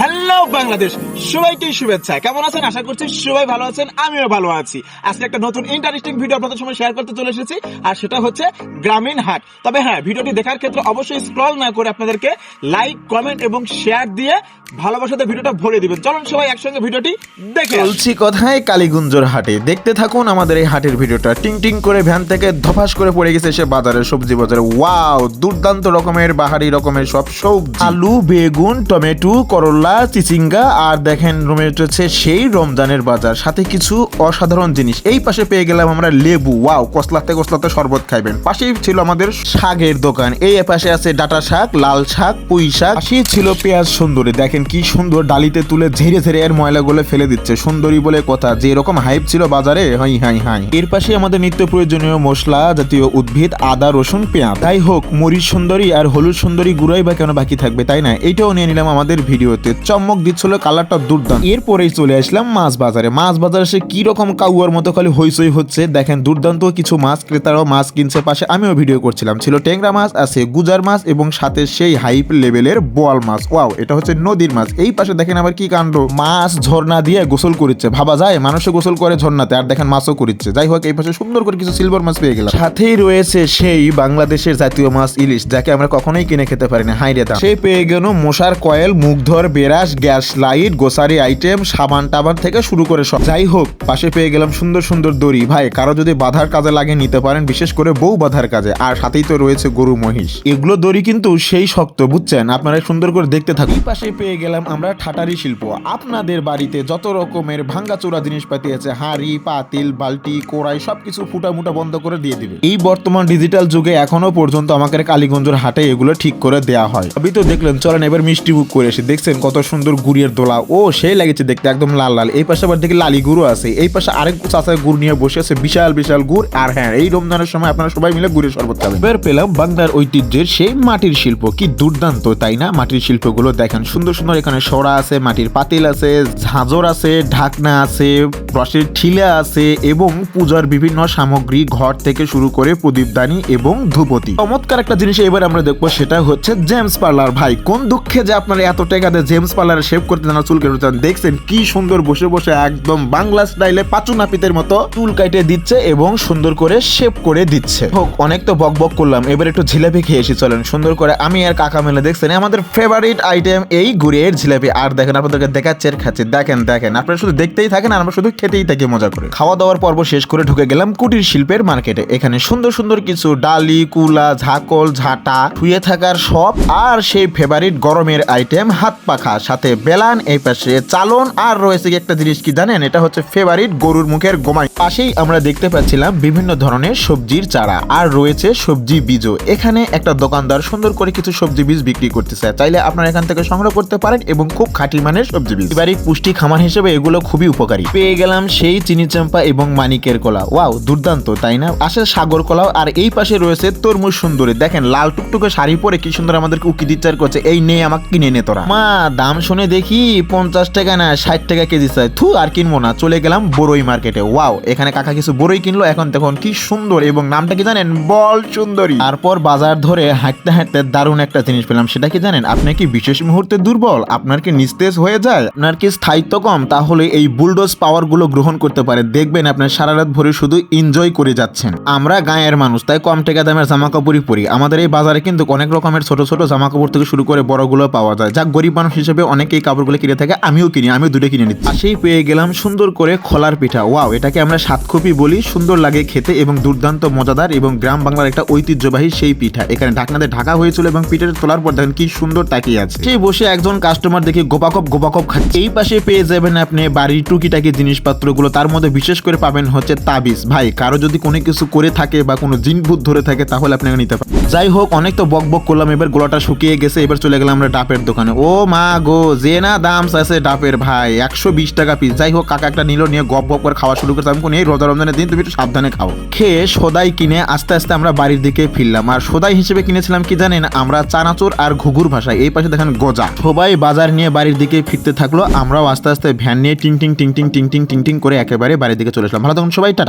Hello Bangladesh সবাইকে শুভেচ্ছা। কেমন আছেন? আশা করছি সবাই ভালো আছেন আমিও ভালো আছি। আজকে একটা নতুন ইন্টারেস্টিং ভিডিও আপনাদের সময় শেয়ার করতে চলে এসেছি আর সেটা হচ্ছে গ্রামীণ হাট। তবে হ্যাঁ ভিডিওটি দেখার ক্ষেত্রে অবশ্যই স্ক্রল না করে আপনাদেরকে লাইক কমেন্ট এবং শেয়ার দিয়ে ভালোবাসাতে ভিডিওটা ভরে দিবেন। চলুন সবাই একসঙ্গে ভিডিওটি দেখে। চলছি কথায় কালীগুঞ্জর হাটে। দেখতে থাকুন আমাদের এই হাটের ভিডিওটা। টিং টিং করে ভ্যান থেকে ধপাস করে পড়ে গেছে সে বাজারে সবজি বাজারে। ওয়াও দুর্দান্ত রকমের বাহারি রকমের সব সবজি। আলু বেগুন টমেটো করলা চিচিঙ্গা, আর দেখেন রমেছে সেই রমজানের বাজার, সাথে কিছু অসাধারণ জিনিস। এই পাশে পেয়ে গেলাম আমরা লেবু। ওয়াও, কসলাতে কসলাতে শরবত খাইবেন। পাশেই ছিল আমাদের শাকের দোকান। এই পাশে আছে ডাটা শাক, লাল শাক, পুঁই শাক। পাশেই ছিল পেঁয়াজ সুন্দরী। দেখেন কি সুন্দর ডালিতে তুলে ঝেড়ে ঝেড়ে এর ময়লাগুলো ফেলে দিচ্ছে। সুন্দরী বলে কথা। যে এরকম হাইপ ছিল বাজারে, হাই হাই হাই। এর পাশে আমাদের নিত্য প্রয়োজনীয় মশলা, জাতীয় উদ্ভিদ, আদা, রসুন, পেঁয়াজ। তাই হোক, মরিচ সুন্দরী আর হলুদ সুন্দরী গুঁড়াই বা কেন বাকি থাকবে, তাই না? এইটাও নিয়ে নিলাম আমাদের ভিডিওতে। চমক দিচ্ছিল কালারটা দুর্দান্ত। এরপরেই চলে আসলাম মাছ বাজারে। মাছ বাজারে সে কি রকম কাউয়ার মতো খালি হইচই হচ্ছে, দেখেন দুর্দান্ত কিছু মাছ, ক্রেতারাও মাছ কিনছে পাশে। আমিও ভিডিও করছিলাম। ছিল ট্যাংরা মাছ, আছে গুজার মাছ এবং সাথে সেই হাইপ লেভেলের বোয়াল মাছ। ওয়াও, এটা হচ্ছে নদীর মাছ। এই পাশে দেখেন আবার কি কাণ্ড। মাছ ঝর্ণা দিয়ে গোসল করিচ্ছে। ভাবা যায়, মানুষও গোসল করে ঝর্ণাতে, আর দেখেন মাছও করিচ্ছে। যাই হোক, এই পাশে সুন্দর করে কিছু সিলভার মাছ পেয়ে গেলাম। সাথেই রয়েছে সেই বাংলাদেশের জাতীয় মাছ ইলিশ, যাকে আমরা কখনোই কিনে খেতে পারি না। হাই রে দাম। সেই পেয়ে গেল মশার কয়েল মুখধর বেরাস গ্যাস লাইট গোসারি আইটেম, সাবান টাবান থেকে শুরু করে সব। যাই হোক, পাশে পেয়ে গেলাম সুন্দর সুন্দর দড়ি। ভাই, কারও যদি বাধার কাজে লাগে নিতে পারেন, বিশেষ করে বউ বাধার কাজে। আর সাথেই তো রয়েছে গরু, মহিষ। এগুলো দড়ি কিন্তু সেই শক্ত, বুঝছেন? আপনারা সুন্দর করে দেখতে থাকুন। পাশে পেয়ে গেলাম আমরা ঠাটারি শিল্প। আপনাদের বাড়িতে যত রকমের ভাঙ্গাচোরা জিনিসপাতি আছে, হাঁড়ি, পাতিল, বালতি, কোড়াই, সবকিছু ফুটা মুটা বন্ধ করে দিয়ে দিবে। এই বর্তমান ডিজিটাল যুগে এখনও পর্যন্ত আমাকে কালীগঞ্জের হাটে এগুলো ঠিক করে দেয়া হয়। সবই তো দেখলেন, চলেন এবার মিষ্টি বুক করে এসে দেখছেন কত সুন্দর গুড়িয়ের দোলা। ও, সেই লাগেছে দেখতে, একদম লাল লাল। এই পাশে আবার দেখি লালি গুঁড়ো আছে। এই পাশে আরেক চাষায় গুড় নিয়ে বসে আছে, বিশাল বিশাল গুড়। আর হ্যাঁ এই রমজানের সময় আপনারা সবাই মিলে গুড়ের শরবত খাবেন। এবার পেলাম বাংলার ঐতিহ্যের সেই মাটির শিল্প। কি দুর্দান্ত, তাই না? মাটির শিল্পগুলো দেখেন, সুন্দর সুন্দর এখানে সরা আছে, মাটির পাতিল আছে, ঝাঁঝর আছে, ঢাকনা আছে, রসের ঠিলা আছে, এবং পূজার বিভিন্ন সামগ্রী, ঘর থেকে শুরু করে প্রদীপদানি এবং ধূপতি। চমৎকার একটা জিনিস এবার আমরা দেখব, সেটা হচ্ছে জেমস পার্লার। ভাই, কোন দুঃখে যে আপনারা এত টাকা দিয়ে জেমস পার্লারে শেভ করতে জানা চুল কেটে দেখছেন কি সুন্দর বসে বসে একদম বাংলা স্টাইলে পাচু নাপিতের মতো চুল কাটে দিচ্ছে এবং সুন্দর করে শেভ করে দিচ্ছে। হোক, অনেক তো বক বক করলাম, এবার একটু জিলাপি খেয়ে এসি চলেন। সুন্দর করে আমি আর কাকা মেলে দেখছেন, আমাদের ফেভারিট আইটেম এই গুড়ের জিলাপি। আর দেখেন, আপনাদেরকে দেখাচ্ছে আর খাচ্ছে। দেখেন দেখেন, আপনারা শুধু দেখতেই থাকেন আর আমরা শুধু খেতেই থাকি, মজা করে। খাওয়া দাওয়ার পর্ব শেষ করে ঢুকে গেলাম কুটির শিল্পের মার্কেটে। এখানে সুন্দর সুন্দর কিছু ডালি, কুলা, ঝাকল, ঝাঁটা, শুয়ে থাকার সব। আর সেই ফেভারিট গরমের আইটেম হাত পাখা। সাথে বেলান, এই পাশে চালন, আর রয়েছে একটা জিনিস কি জানেন? এটা হচ্ছে ফেভারিট গরুর মুখের গোমাই পাশেই আমরা দেখতে পাচ্ছিলাম বিভিন্ন ধরনের সবজির চারা, আর রয়েছে সবজি বীজও। এখানে একটা দোকানদার সুন্দর করে কিছু সবজি বীজ বিক্রি করতেছে। চাইলে আপনারা এখান থেকে সংগ্রহ করতে পারেন এবং খুব খাঁটি মানের সবজি বীজ। পারিবারিক পুষ্টি খামার হিসেবে এগুলো খুবই উপকারী। পেয়ে গেলাম সেই চিনি চাম্পা এবং মানিকের কলা। ওয়াও, দুর্দান্ত, তাই না? আসে সাগর কলাও, আর এই পাশে রয়েছে তরমুজ সুন্দরী। দেখেন, লাল টুকটুকে শাড়ি পরে কি সুন্দর আমাদেরকে উকি দিচ্চার করছে। এই নে, আমাকে কিনে নে তোরা। মা, দাম শুনে দেখি পঞ্চাশ টাকা না ষাট টাকা কেজি চাই থু, আর কিনবো না। চলে গেলাম বড়ই মার্কেটে। ওয়াও, এখানে কাকা কিছু বড়ই কিনলো। এখন দেখুন কি সুন্দর এবং নামটা কি জানেন? বল সুন্দরী। তারপর বাজার ধরে হাঁটতে হাঁটতে দারুণ একটা জিনিস পেলাম। সেটা কি জানেন? আপনি কি বিশেষ মুহূর্তে দুর্বল? আপনার কি নিস্তেজ হয়ে যায়? আপনার কি স্থায়িত্ব কম? তাহলে এই বুলডোজ পাওয়ারগুলো গ্রহণ করতে পারে। দেখবেন আপনার সারা রাত ভরে শুধু এনজয় করে যাচ্ছেন। আমরা গায়ের মানুষ, তাই কম টাকা দামের জামা কাপড়ই পরি। আমাদের এই বাজারে কিন্তু অনেক রকমের ছোট ছোট জামা কাপড় থেকে শুরু করে বড়গুলো পাওয়া যায়। যা গরিব মানুষ হিসেবে অনেকে এই কাপড়গুলো কিনে থাকে, আমিও কিনি, আমিও দুটো কিনে নিচ্ছি। পাশেই পেয়ে গেলাম সুন্দর করে খোলার পিঠা। ওয়াও, এটাকে আমরা সাতকপি বলি, সুন্দর লাগে খেতে এবং দুর্দান্ত মজাদার এবং গ্রাম বাংলার একটা ঐতিহ্যবাহী সেই পিঠা। এখানে ঢাকনাতে ঢাকা হয়েছিল এবং পিঠের তোলার পর দেখেন কি সুন্দর তাকিয়ে আছে। সেই বসে একজন কাস্টমার দেখে গোপাকপ গোপাকপ খাচ্ছে। এই পাশে পেয়ে যাবেন আপনি বাড়ির টুকিটাকি জিনিসপত্রগুলো। তার মধ্যে বিশেষ করে পাবেন হচ্ছে তাবিজ। ভাই, কারও যদি কোনো কিছু করে থাকে বা কোনো জিনভূত ধরে থাকে, তাহলে আপনাকে নিতে পারেন। যাই হোক, অনেক তো বক বক করলাম, এবার গোলাটা শুকিয়ে গেছে, এবার চলে গেলাম আমরা ডাবের দোকানে। ও মা গো যে না দাম আছে ডাবের ভাই, একশো বিশ টাকা পিস যাই হোক, কাকা একটা নিল, নিয়ে গপ গপ করে খাওয়া শুরু করতে আমি এই রোজা রমজানের দিন তুমি একটু সাবধানে খাও। খেয়ে সদাই কিনে আস্তে আস্তে আমরা বাড়ির দিকে ফিরলাম। আর সদাই হিসেবে কিনেছিলাম কি জানেন? আমরা চানাচুর আর ঘুঘুর ভাষায়। এই পাশে দেখেন গজা। সবাই বাজার নিয়ে বাড়ির দিকে ফিরতে থাকল। আমরাও আস্তে আস্তে ভ্যান নিয়ে টিং টিং টিং টিং টিং টিং টিং করে একেবারে বাড়ির দিকে চলে আসলাম। ভালো তখন সবাই, টাটা।